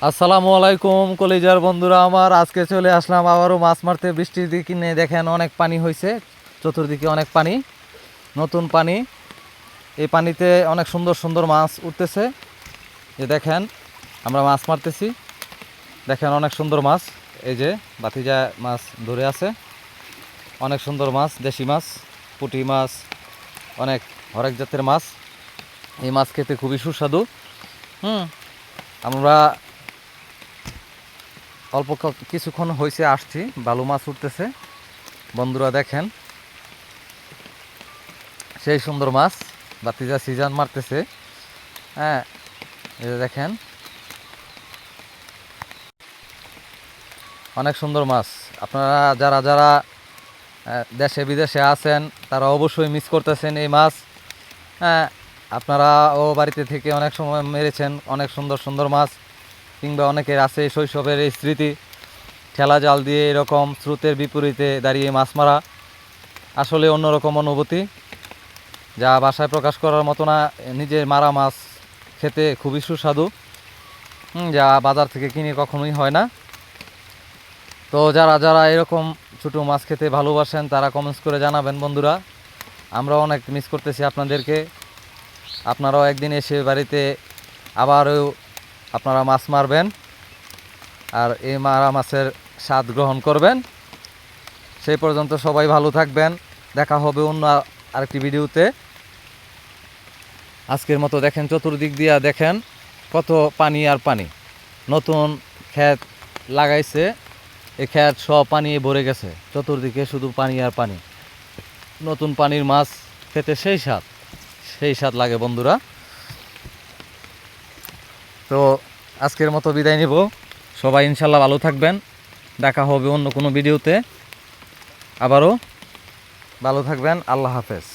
আসসালামু আলাইকুম, কলেজার বন্ধুরা, আমার আজকে চলে আসলাম আবারও মাছ মারতে। বৃষ্টির দিকে নিয়ে দেখেন অনেক পানি হয়েছে চতুর্দিকে অনেক পানি, নতুন পানি। এই পানিতে অনেক সুন্দর সুন্দর মাছ উঠতেছে। যে দেখেন, আমরা মাছ মারতেছি। দেখেন অনেক সুন্দর মাছ, এই যে বাতিজা মাছ ধরে আছে। অনেক সুন্দর মাছ, দেশি মাছ, পুঁটি মাছ, অনেক হরেক জাতের মাছ। এই মাছ খেতে খুবই সুস্বাদু। হুম, আমরা অল্প কিছুক্ষণ হয়েছে আসছি। বালু মাছ উঠতেছে। বন্ধুরা দেখেন, সেই সুন্দর মাছ, বাতিজা সিজন মারতেছে। হ্যাঁ যে দেখেন, অনেক সুন্দর মাছ। আপনারা যারা যারা দেশে, বিদেশে আছেন, তারা অবশ্যই মিস করতেছেন এই মাছ। হ্যাঁ আপনারা ও বাড়িতে থেকে অনেক সময় মেরেছেন, অনেক সুন্দর সুন্দর মাছ। কিংবা অনেকের আছে শৈশবের এই স্মৃতি ঠেলা জাল দিয়ে এরকম স্রোতের বিপরীতে দাঁড়িয়ে মাছ মারা, আসলে অন্যরকম অনুভূতি, যা বাসায় প্রকাশ করার মতো না, নিজের মারা মাছ খেতে খুবই সুস্বাদু যা বাজার থেকে কিনে কখনোই হয় না। তো যারা যারা এরকম ছোটো মাছ খেতে ভালোবাসেন, তারা কমেন্টস করে জানাবেন বন্ধুরা। আমরা অনেক মিস করতেছি আপনাদেরকে। আপনারাও একদিন এসে বাড়িতে আবারও আপনারা মাছ মারবেন আর এই মারা মাছের স্বাদ গ্রহণ করবেন। সেই পর্যন্ত সবাই ভালো থাকবেন। দেখা হবে অন্য আরেকটি ভিডিওতে। আজকের মতো দেখেন, চতুর্দিক দিয়া দেখেন কত পানি আর পানি। নতুন ক্ষেত লাগাইছে, এই ক্ষেত সব পানি ভরে গেছে। চতুর্দিকে শুধু পানি আর পানি। নতুন পানির মাছ খেতে সেই স্বাদ সেই স্বাদ লাগে বন্ধুরা। তো আজকের মতো বিদায় নিব। সবাই ইনশাল্লাহ ভালো থাকবেন। দেখা হবে অন্য কোনো ভিডিওতে। আবারও ভালো থাকবেন। আল্লাহ হাফেজ।